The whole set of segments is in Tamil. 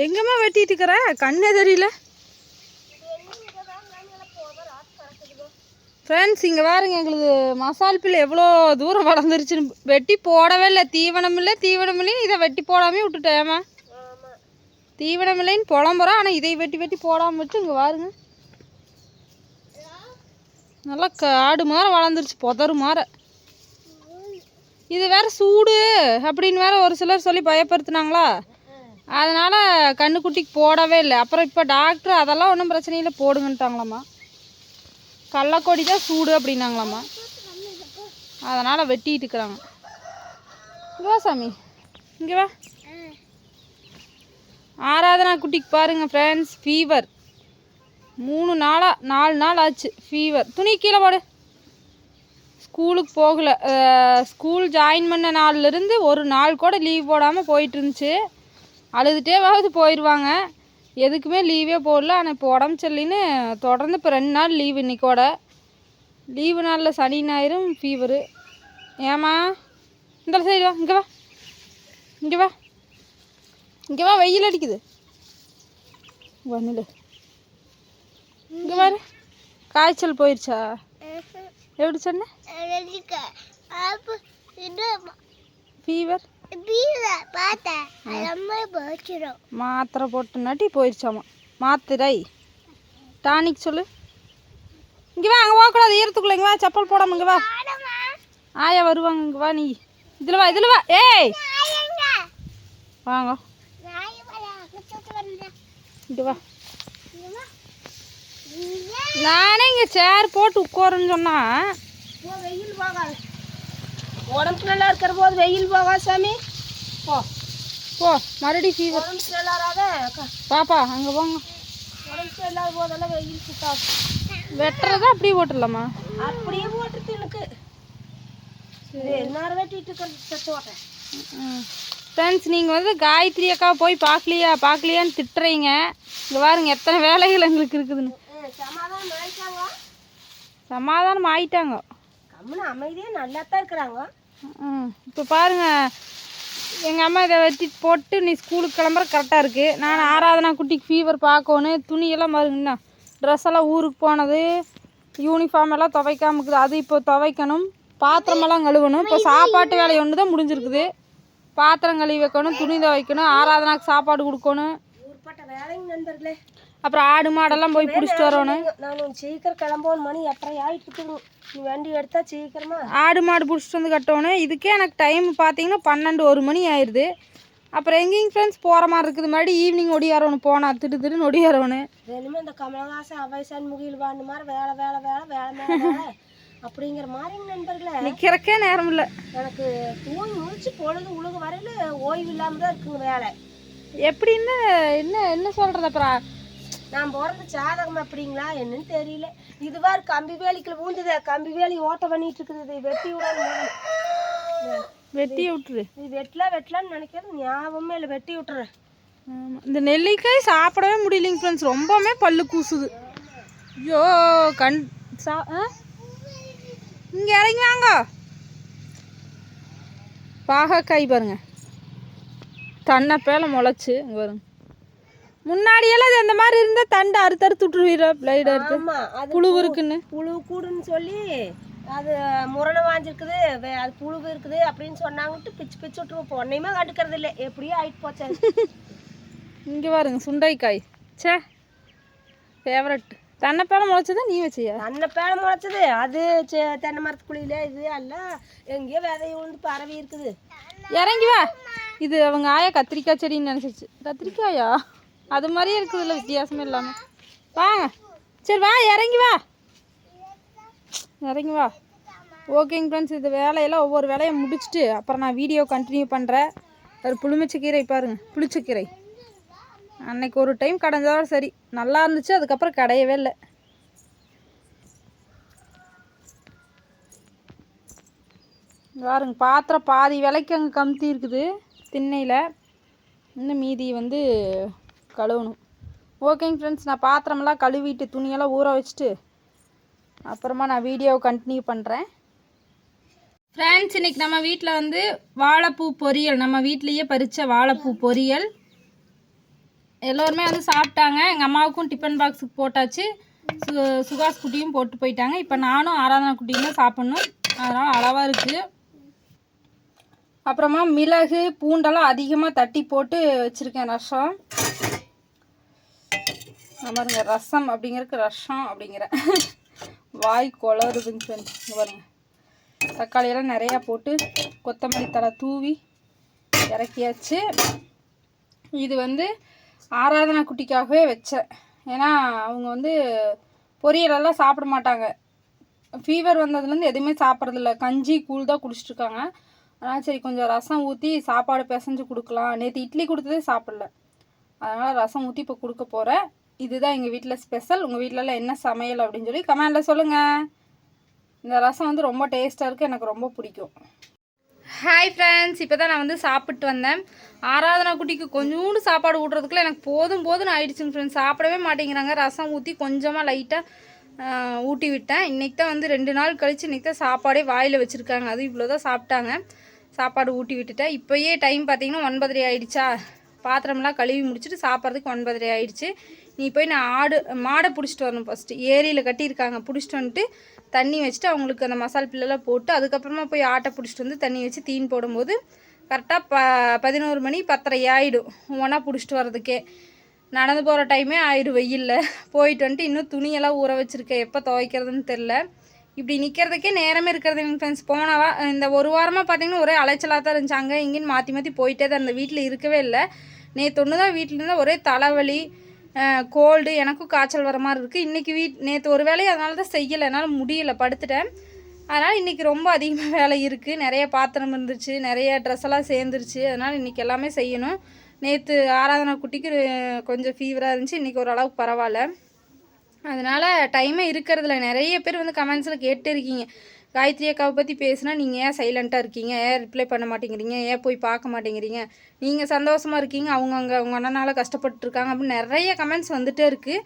எங்கம்மா வெட்டிட்டு இருக்கிற கண்ணே தெரியல. ஃப்ரெண்ட்ஸ் இங்கே பாருங்க எங்களுக்கு மசால் பிள்ளை எவ்வளோ தூரம் வளர்ந்துருச்சுன்னு. வெட்டி போடவே இல்லை. தீவனம் இல்லை தீவனம் இல்லைன்னு இதை வெட்டி போடாமே விட்டுட்டேம்மா தீவனம் இல்லைன்னு புலம்புறோம் ஆனால் இதை வெட்டி வெட்டி போடாமல் விட்டு இங்கே பாருங்க. நல்லா காடு மாற வளர்ந்துருச்சு புதரு மாற. இது வேற சூடு அப்படின்னு வேற ஒரு சிலர் சொல்லி பயப்படுத்துனாங்களா? அதனால் கண்ணுக்குட்டிக்கு போடவே இல்லை. அப்புறம் இப்போ டாக்டர் அதெல்லாம் ஒன்றும் பிரச்சனை இல்லை போடுங்கன்ட்டாங்களாம்மா கள்ளக்கொடி தான் சூடு அப்படின்னாங்களாம்மா அதனால் வெட்டிட்டு இருக்கிறாங்க. இங்கே வா சாமி. இங்கே வா. ஆராதனா குட்டிக்கு பாருங்கள் ஃப்ரெண்ட்ஸ் ஃபீவர் மூணு நாளாக நாலு நாள் ஆச்சு ஃபீவர் துணி கீழே போடு. ஸ்கூலுக்கு போகலை. ஸ்கூல் ஜாயின் பண்ண நாள்லேருந்து ஒரு நாள் கூட லீவ் போடாமல் போயிட்டு இருந்துச்சு. அழுதுட்டேவாவது போயிடுவாங்க எதுக்குமே லீவே போடல. ஆனால் இப்போ உடம்பு சரியில்லைன்னு தொடர்ந்து இப்போ ரெண்டு நாள் லீவு இன்னைக்கோட லீவு நாளில் சனி ஞாயிறும் ஃபீவரு ஏம்மா? இந்த சைடு வா இங்கே வா. இங்கே வா. இங்கே வா வெயில் அடிக்குது. வந்துடு இங்கே பாரு. காய்ச்சல் போயிடுச்சா எப்படி சொன்ன? ஃபீவர் மாத்திரை போட்டுனாட்டி போயிடுச்சாமா. மாத்திரை. டானிக் சொல்லு. இங்கே வா அங்கே போகக்கூடாது. ஈரத்துக்குள்ள இங்கே வா செப்பல் போடாம இங்கே வா. ஆயா வருவாங்க இங்கே வா நீ. இதில் வா இதில் வா. ஏய்! வாங்க. இங்கே வா. நானே இங்கே சேர் போட்டு உட்காருன்னு சொன்னா. வெயில் போகாது உடம்பு நல்லா இருக்கிற போது வெயில் போகாது சாமி? போ. போ மறுபடியும் ஃபீவர் உடம்பு சரியில்லாத? பாப்பா அங்கே போங்க. உடம்பு இல்லாத போதெல்லாம் வெயில் சுத்தாது வெட்டுறதா அப்படியே போட்டுடலாமா அப்படியே போட்டுருக்கு எனக்கு. நேரம் வெட்டிட்டு இருக்கிறது செத்து ஃப்ரெண்ட்ஸ் நீங்கள் வந்து காயத்ரி அக்கா போய் பார்க்கலையா பார்க்கலையான்னு திட்டுறீங்க. இங்கே பாருங்க எத்தனை வேலைகள் எங்களுக்கு இருக்குதுன்னு. சமாதானம் ஆயிட்டாங்க. சமாதானம் ஆயிட்டாங்க. கம்முன்னு அமைதியாக நல்லா தான் இருக்கிறாங்க. இப்போ பாருங்கள் எங்கள் அம்மா இதை வச்சு போட்டு நீ ஸ்கூலுக்கு கிளம்புற கரெக்டாக இருக்குது நான் ஆராதனா குட்டிக்கு ஃபீவர் பார்க்கணும் துணியெல்லாம் பாருங்கண்ணா ட்ரெஸ் எல்லாம் ஊருக்கு போனது யூனிஃபார்ம் எல்லாம் துவைக்காம இருக்குது. அது இப்போ துவைக்கணும். பாத்திரமெல்லாம் கழுவணும். இப்போ சாப்பாட்டு வேலை ஒன்று தான் முடிஞ்சிருக்குது. பாத்திரம் கழுவி வைக்கணும் துணி துவைக்கணும் ஆராதனாக்கு சாப்பாடு கொடுக்கணும். வேலைங்க நண்பர்களே. அப்புறம் ஆடு மாடெல்லாம் போய் பிடிச்சிட்டு வரணும். நான் சீக்கிரம் கிளம்புவோம் மணி எட்டரை ஆயிட்டு இருக்குதுங்க நீ வண்டி எடுத்தா சீக்கிரமா. ஆடு மாடு பிடிச்சிட்டு வந்து கட்டணும் இதுக்கே எனக்கு டைம் பார்த்தீங்கன்னா பன்னெண்டு ஒரு மணி ஆயிடுது அப்புறம் எங்கேயும் ஃப்ரெண்ட்ஸ் போகிற மாதிரி இருக்குது. மறுபடி ஈவினிங் ஒடியாரணும் போனால் திட்டு திட்டுன்னு ஒடியாரணும் இனிமே இந்த கமலஹாசன் அவைசான் முகில் வாழ்ந்த மாதிரி வேலை வேலை வேலை வேலை வேலை அப்படிங்கிற மாதிரிங்க நண்பர்களே. நிற்கிறக்கே நேரம் இல்லை. எனக்கு தூங்கி முடிச்சு பொழுது உழுக வரையில ஓய்வு இல்லாம தான் இருக்குங்க வேலை. எப்படின்னு என்ன என்ன சொல்கிறது அப்புறம்? நான் போறது ஜாதகம் அப்படிங்களா என்னன்னு தெரியல. இதுவாரு கம்பி வேலிக்குள்ள ஊந்துதே கம்பி வேலி ஓட்ட பண்ணிட்டு இருக்குது. வெட்டி விட வெட்டி விட்டுரு. இது வெட்டலாம் வெட்டலாம்னு நினைக்கிறது ஞாபகமே இல்லை. வெட்டி விட்டுறேன். இந்த நெல்லிக்காய் சாப்பிடவே முடியலைங்க ஃப்ரெண்ட்ஸ் ரொம்பவுமே பல்லு கூசுது. ஐயோ கண் சா இங்கே இறங்கி வாங்க. பாகக்காய் பாருங்க. தன்னை பேல முளைச்சு பாருங்க. முன்னாடியெல்லாம் இந்த மாதிரி இருந்தால் தண்டை அறுத்து அறுத்து விட்டுருவீரா? பிளைடு அறுத்து? புழு இருக்குன்னு. புழு கூடுன்னு சொல்லி அது முரணை வாஞ்சிருக்குது அது புழு இருக்குது அப்படின்னு சொன்னாங்கட்டு பிச்சு பிச்சு விட்டுருவோம். பொண்ணையுமே கண்டுக்கிறது இல்லை. எப்படியோ ஆயிட்டு போச்சு. இங்கே பாருங்க சுண்டைக்காய். ச்சே ஃபேவரட் தன்னை பேல முளைச்சதா நீ வச்சியா? அன்ன பேரை முளைச்சது. அது செ- தென்னை மரத்துக்குழியில இது எல்லாம் எங்கேயோ விதைய விழுந்து பரவி இருக்குது இறங்கி வா. இது அவங்க ஆயா கத்திரிக்காய் செடின்னு நினச்சிச்சு கத்திரிக்காயா? அது மாதிரியே இருக்குதுல்ல வித்தியாசமே இல்லாமல் வாங்க. சரி வா இறங்கி வா. இறங்கி வா. ஓகேங்க ஃப்ரெண்ட்ஸ் இது வேலையெல்லாம் ஒவ்வொரு வேலையை முடிச்சுட்டு அப்புறம் நான் வீடியோ கண்டினியூ பண்ணுறேன் ஒரு புளிமிச்சக்கீரை பாருங்க புளிச்சக்கீரை. அன்னைக்கு ஒரு டைம் கடைஞ்சாலும் சரி. நல்லா இருந்துச்சு அதுக்கப்புறம் கிடையவே இல்லை. பாருங்க பாத்திரம் பாதி விலைக்கு அங்கே கமுத்தி இருக்குது. திண்ணையில். இன்னும் மீதி வந்து கழுவணும். ஓகேங்க ஃப்ரெண்ட்ஸ் நான் பாத்திரமெல்லாம் கழுவிட்டு துணியெல்லாம் ஊற வச்சுட்டு அப்புறமா நான் வீடியோவை கண்டினியூ பண்ணுறேன் ஃப்ரெண்ட்ஸ் இன்னைக்கு நம்ம வீட்டில் வந்து வாழைப்பூ பொரியல். நம்ம வீட்லேயே பறித்த வாழைப்பூ பொரியல். எல்லோருமே வந்து சாப்பிட்டாங்க. எங்கள் அம்மாவுக்கும் டிஃபன் பாக்ஸுக்கு போட்டாச்சு. சு சுகாஸ் குட்டியும் போட்டு போயிட்டாங்க. இப்போ நானும் ஆராதனா குட்டியும் தான் சாப்பிட்ணும். அதனால் அளவாக இருக்குது அப்புறமா மிளகு பூண்டெல்லாம் அதிகமாக தட்டி போட்டு வச்சுருக்கேன் ரசம். பாருங்க ரசம் அப்படிங்கிறதுக்கு ரசம் அப்படிங்கிற. வாய் குளருதுங்க ஃப்ரெண்ட்ஸ் பாருங்க. தக்காளியெல்லாம் நிறையா போட்டு கொத்தமல்லி தலை தூவி இறக்கியாச்சு. இது வந்து ஆராதனா குட்டிக்காகவே வச்சேன். ஏன்னா அவங்க வந்து பொரியலெல்லாம் சாப்பிட மாட்டாங்க. ஃபீவர் வந்ததுலேருந்து எதுவுமே சாப்பிட்றதில்ல. கஞ்சி கூழ் தான் குடிச்சிட்ருக்காங்க ஆனால் அதனால் சரி கொஞ்சம் ரசம் ஊற்றி சாப்பாடு பிசைஞ்சு கொடுக்கலாம். நேற்று இட்லி கொடுத்ததே சாப்பிடல. அதனால் ரசம் ஊற்றி இப்போ கொடுக்க போகிறேன் இதுதான் எங்கள் வீட்டில் ஸ்பெஷல் உங்கள் வீட்டிலலாம் என்ன சமையல் அப்படின்னு சொல்லி கமெண்டில் சொல்லுங்கள் இந்த ரசம் வந்து ரொம்ப டேஸ்ட்டாக இருக்குது எனக்கு ரொம்ப பிடிக்கும். ஹாய் ஃப்ரெண்ட்ஸ் இப்போ தான் நான் வந்து சாப்பிட்டு வந்தேன். ஆராதனா குட்டிக்கு கொஞ்சோண்டு சாப்பாடு ஊட்டுறதுக்குள்ள எனக்கு போதும் போதும்னு ஆயிடுச்சுங்க ஃப்ரெண்ட்ஸ் சாப்பிடவே மாட்டேங்கிறாங்க. ரசம் ஊற்றி கொஞ்சமாக லைட்டாக ஊட்டி விட்டேன் இன்றைக்கி தான் வந்து ரெண்டு நாள் கழித்து இன்றைக்கி தான் சாப்பாடே வாயில் வச்சுருக்காங்க. அது இவ்வளோ தான் சாப்பிட்டாங்க. சாப்பாடு ஊட்டி விட்டுட்டேன். இப்போயே டைம் பார்த்தீங்கன்னா ஒன்பதரை ஆயிடுச்சா? பாத்திரம்லாம் கழுவி முடிச்சுட்டு சாப்பிட்றதுக்கு ஒன்பதரை ஆயிடுச்சு. நீ போய் நான் ஆடு மாடை பிடிச்சிட்டு வரணும் ஃபஸ்ட்டு ஏரியில் கட்டியிருக்காங்க. பிடிச்சிட்டு வந்துட்டு தண்ணி வச்சுட்டு அவங்களுக்கு அந்த மசால் பில்லெல்லாம் போட்டு அதுக்கப்புறமா போய் ஆட்டை பிடிச்சிட்டு வந்து தண்ணி வச்சு தீன் போடும்போது கரெக்டாக ப பதினோரு மணி பத்தரை ஆகிடும் ஒன்றா பிடிச்சிட்டு வர்றதுக்கே. நடந்து போகிற டைமே ஆயிடும் வெயிலில். போயிட்டு வந்துட்டு இன்னும் துணியெல்லாம் ஊற வச்சுருக்கேன். எப்போ துவைக்கிறதுன்னு தெரில இப்படி நிற்கிறதுக்கே நேரமே இருக்கிறது எங்கள் ஃப்ரெண்ட்ஸ் போனவா இந்த ஒரு வாரமாக பார்த்தீங்கன்னா ஒரே அலைச்சலாக தான் இருந்துச்சு. அங்கே இங்கேன்னு மாற்றி மாற்றி போயிட்டே தான் இந்த வீட்டில் இருக்கவே இல்லை. நேற்று ஒன்று தான் வீட்டில் இருந்தால் ஒரே தலைவலி கோல்டு எனக்கும் காய்ச்சல் வர மாதிரி இருக்குது இன்றைக்கி வீட் நேற்று ஒரு வேலையை அதனால தான் செய்யலை. என்னால் முடியல படுத்துட்டேன். அதனால் இன்றைக்கி ரொம்ப அதிகமாக வேலை இருக்குது நிறைய பாத்திரம் இருந்துச்சு நிறைய ட்ரெஸ் எல்லாம் சேர்ந்துருச்சு. அதனால் இன்றைக்கி எல்லாமே செய்யணும். நேற்று ஆராதனா குட்டிக்கு கொஞ்சம் ஃபீவராக இருந்துச்சு. இன்றைக்கி ஓரளவுக்கு பரவாயில்ல. அதனால் டைமே இருக்கிறதுல நிறைய பேர் வந்து கமெண்ட்ஸில் கேட்டு இருக்கீங்க காயத்ரி அக்காவை பற்றி பேசுனா நீங்கள் ஏன் சைலண்ட்டாக இருக்கீங்க? ஏன் ரிப்ளை பண்ண மாட்டேங்கிறீங்க? ஏன் போய் பார்க்க மாட்டேங்கிறீங்க? நீங்கள் சந்தோஷமாக இருக்கீங்க. அவங்க அங்கே அவங்க அண்ணனால் கஷ்டப்பட்டுருக்காங்க அப்படின்னு நிறைய கமெண்ட்ஸ் வந்துகிட்டே இருக்குது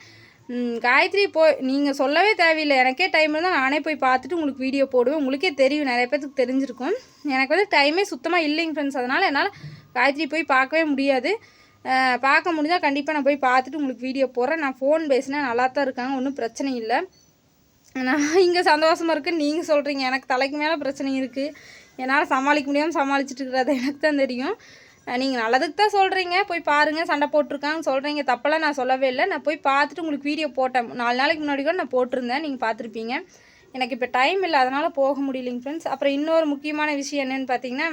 காயத்ரி போய் நீங்கள் சொல்லவே தேவையில்லை. எனக்கே டைம் இருந்தால் நானே போய் பார்த்துட்டு உங்களுக்கு வீடியோ போடுவேன். உங்களுக்கே தெரியும். நிறைய பேருக்கு தெரிஞ்சிருக்கும். எனக்கு வந்து டைமே சுத்தமாக இல்லைங்க ஃப்ரெண்ட்ஸ் அதனால் என்னால் காயத்ரி போய் பார்க்கவே முடியாது. பார்க்க முடிஞ்சால் கண்டிப்பாக நான் போய் பார்த்துட்டு உங்களுக்கு வீடியோ போடுறேன். நான் ஃபோன் பேசினேன் நல்லா தான் இருக்காங்க ஒன்றும் பிரச்சனை இல்லை. நான் இங்கே சந்தோஷமாக இருக்குன்னு நீங்கள் சொல்கிறீங்க எனக்கு தலைக்கு மேலே பிரச்சனை இருக்குது என்னால் சமாளிக்க முடியாமல் சமாளிச்சுட்டு இருக்கிறது எனக்கு தான் தெரியும். நீங்கள் நல்லதுக்கு தான் சொல்கிறீங்க போய் பாருங்கள் சண்டை போட்டிருக்காங்க சொல்கிறீங்க தப்பெல்லாம் நான் சொல்லவே இல்லை. நான் போய் பார்த்துட்டு உங்களுக்கு வீடியோ போட்டேன். நாலு நாளைக்கு முன்னாடி கூட நான் போட்டிருந்தேன். நீங்கள் பார்த்துருப்பீங்க. எனக்கு இப்போ டைம் இல்லை அதனால் போக முடியலைங்க ஃப்ரெண்ட்ஸ் அப்புறம் இன்னொரு முக்கியமான விஷயம் என்னென்னு பார்த்தீங்கன்னா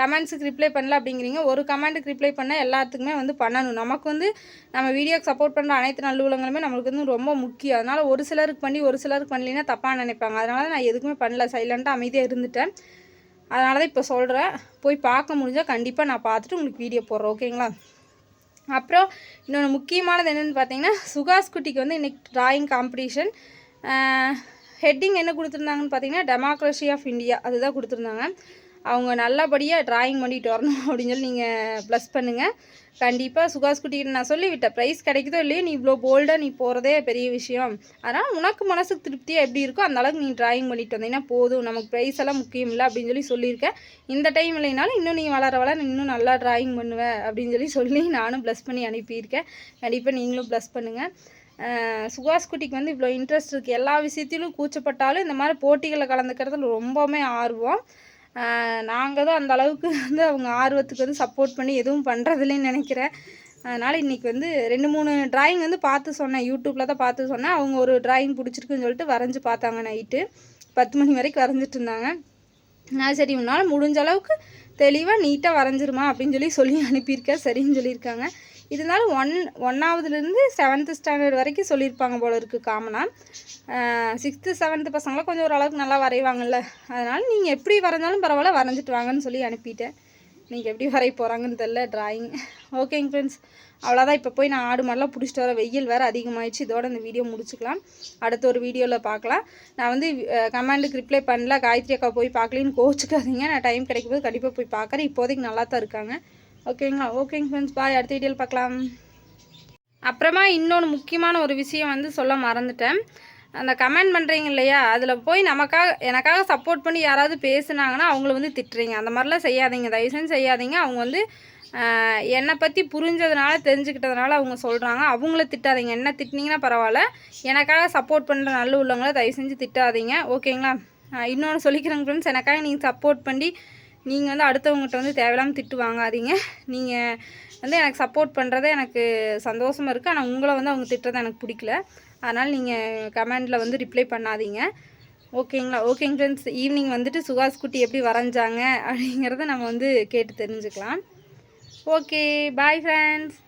கமெண்ட்ஸுக்கு ரிப்ளை பண்ணல அப்படிங்கிறீங்க. ஒரு கமெண்ட்டுக்கு ரிப்ளை பண்ண எல்லாத்துக்குமே வந்து பண்ணணும். நமக்கு வந்து நம்ம வீடியோக்கு சப்போர்ட் பண்ணுற அனைத்து நல்லுவலங்களுமே நம்மளுக்கு வந்து ரொம்ப முக்கியம். அதனால் ஒரு சிலருக்கு பண்ணி ஒரு சிலருக்கு பண்ணலைன்னா தப்பாக நினைப்பாங்க. அதனால நான் எதுக்குமே பண்ணல. சைலண்ட்டாக அமைதியாக இருந்துட்டேன். அதனால தான் இப்போ சொல்கிறேன் போய் பார்க்க முடிஞ்சால் கண்டிப்பாக நான் பார்த்துட்டு உங்களுக்கு வீடியோ போடுறேன். ஓகேங்களா அப்புறம் இன்னொன்று முக்கியமானது என்னென்னு பார்த்தீங்கன்னா சுகாஸ் குட்டிக்கு வந்து இன்றைக்கி ட்ராயிங் காம்படிஷன் ஹெட்டிங் என்ன கொடுத்துருந்தாங்கன்னு பார்த்தீங்கன்னா டெமோக்ரஸி ஆஃப் இந்தியா அதுதான் கொடுத்துருந்தாங்க. அவங்க நல்லபடியாக ட்ராயிங் பண்ணிட்டு வரணும் அப்படின்னு சொல்லி நீங்கள் ப்ளஸ் பண்ணுங்கள் கண்டிப்பாக சுகாஸ் குட்டிக்கிட்ட நான் சொல்லிவிட்டேன். ப்ரைஸ் கிடைக்குதோ இல்லையோ நீ இவ்வளோ போல்டாக நீ போகிறதே பெரிய விஷயம். அதனால் உனக்கு மனசுக்கு திருப்தியாக எப்படி இருக்கோ அந்த அளவுக்கு நீ ட்ராயிங் பண்ணிட்டு வந்தீங்கன்னா போதும். நமக்கு ப்ரைஸ் எல்லாம் முக்கியம் இல்லை அப்படின்னு சொல்லி சொல்லியிருக்கேன். இந்த டைம் இல்லைனாலும் இன்னும் நீ வளர வளர இன்னும் நல்லா ட்ராயிங் பண்ணுவேன் அப்படின்னு சொல்லி சொல்லி நானும் ப்ளஸ் பண்ணி அனுப்பியிருக்கேன். கண்டிப்பாக நீங்களும் ப்ளஸ் பண்ணுங்கள் சுகாஸ் குட்டிக்கு வந்து இவ்வளோ இன்ட்ரெஸ்ட் இருக்குது எல்லா விஷயத்திலும் கூச்சப்பட்டாலும் இந்த மாதிரி போட்டிகளில் கலந்துக்கிறதுல ரொம்பவுமே ஆர்வம். நாங்கள் தான் அந்த அளவுக்கு வந்து அவங்க ஆர்வத்துக்கு வந்து சப்போர்ட் பண்ணி எதுவும் பண்ணுறதில்லைன்னு நினைக்கிறேன். அதனால் இன்றைக்கி வந்து ரெண்டு மூணு டிராயிங் வந்து பார்த்து சொன்னேன். யூடியூப்பில் தான் பார்த்து சொன்னேன். அவங்க ஒரு டிராயிங் பிடிச்சிருக்குன்னு சொல்லிட்டு வரைஞ்சி பார்த்தாங்க நைட்டு பத்து மணி வரைக்கும் வரைஞ்சிட்டு இருந்தாங்க. நான் சரி உன்னால் முடிஞ்ச அளவுக்கு தெளிவாக நீட்டாக வரைஞ்சிருமா அப்படின்னு சொல்லி சொல்லி அனுப்பியிருக்கேன். சரின்னு சொல்லியிருக்காங்க. இருந்தாலும் ஒன் ஒன்றாவதுலேருந்து செவன்த்து ஸ்டாண்டர்ட் வரைக்கும் சொல்லியிருப்பாங்க போல இருக்குது காமனாக சிக்ஸ்த்து செவன்த்து பசங்களாம் கொஞ்சம் ஓரளவுக்கு நல்லா வரைவாங்கள்ல அதனால் நீங்கள் எப்படி வரைஞ்சாலும் பரவாயில்ல வரைஞ்சிட்டு வாங்கன்னு சொல்லி அனுப்பிட்டேன். நீங்கள் எப்படி வரைய போகிறாங்கன்னு தெரில ட்ராயிங் ஓகேங்க ஃப்ரெண்ட்ஸ் அவ்வளோதான் இப்போ போய் நான் ஆடு மாடெலாம் பிடிச்சிட்டு வர வெயில் வேறு அதிகமாகிடுச்சு இதோட இந்த வீடியோ முடிச்சுக்கலாம். அடுத்த ஒரு வீடியோவில் பார்க்கலாம். நான் வந்து கமெண்டுக்கு ரிப்ளை பண்ணல. காயத்ரி அக்கா போய் பார்க்கலின்னு கோச்சிக்காதீங்க. நான் டைம் கிடைக்கும்போது கண்டிப்பாக போய் பார்க்குறேன். இப்போதைக்கு நல்லா தான் இருக்காங்க. ஓகேங்களா? ஓகேங்க ஃப்ரெண்ட்ஸ் பாய் அடுத்த வீடியோவில் பார்க்கலாம். அப்புறமா இன்னொன்று முக்கியமான ஒரு விஷயம் வந்து சொல்ல மறந்துட்டேன். அந்த கமெண்ட் பண்ணுறீங்க இல்லையா? அதில் போய் நமக்காக எனக்காக சப்போர்ட் பண்ணி யாராவது பேசுனாங்கன்னா அவங்கள வந்து திட்டுறீங்க. அந்த மாதிரிலாம் செய்யாதீங்க. தயவு செஞ்சு செய்யாதீங்க. அவங்க வந்து என்னை பற்றி புரிஞ்சதுனால தெரிஞ்சுக்கிட்டதுனால அவங்க சொல்கிறாங்க அவங்கள திட்டாதீங்க. என்ன திட்டினீங்கன்னா பரவாயில்ல. எனக்காக சப்போர்ட் பண்ணுற நல்ல உள்ளவங்கள தயவு செஞ்சு திட்டாதீங்க. ஓகேங்களா இன்னொன்று சொல்லிக்கிறேங்க ஃப்ரெண்ட்ஸ் எனக்காக நீங்கள் சப்போர்ட் பண்ணி நீங்கள் வந்து அடுத்தவங்ககிட்ட வந்து தேவையில்லாமல் திட்டு வாங்காதீங்க. நீங்கள் வந்து எனக்கு சப்போர்ட் பண்ணுறது எனக்கு சந்தோஷமாக இருக்குது ஆனால் உங்களை வந்து அவங்க திட்டுறது எனக்கு பிடிக்கல. அதனால் நீங்கள் கமெண்டில் வந்து ரிப்ளை பண்ணாதீங்க. ஓகேங்களா? ஓகேங்க ஃப்ரெண்ட்ஸ் ஈவினிங் வந்துட்டு சுகாஸ் குட்டி எப்படி வரைஞ்சாங்க அப்படிங்கிறத நம்ம வந்து கேட்டு தெரிஞ்சுக்கலாம். Okay bye friends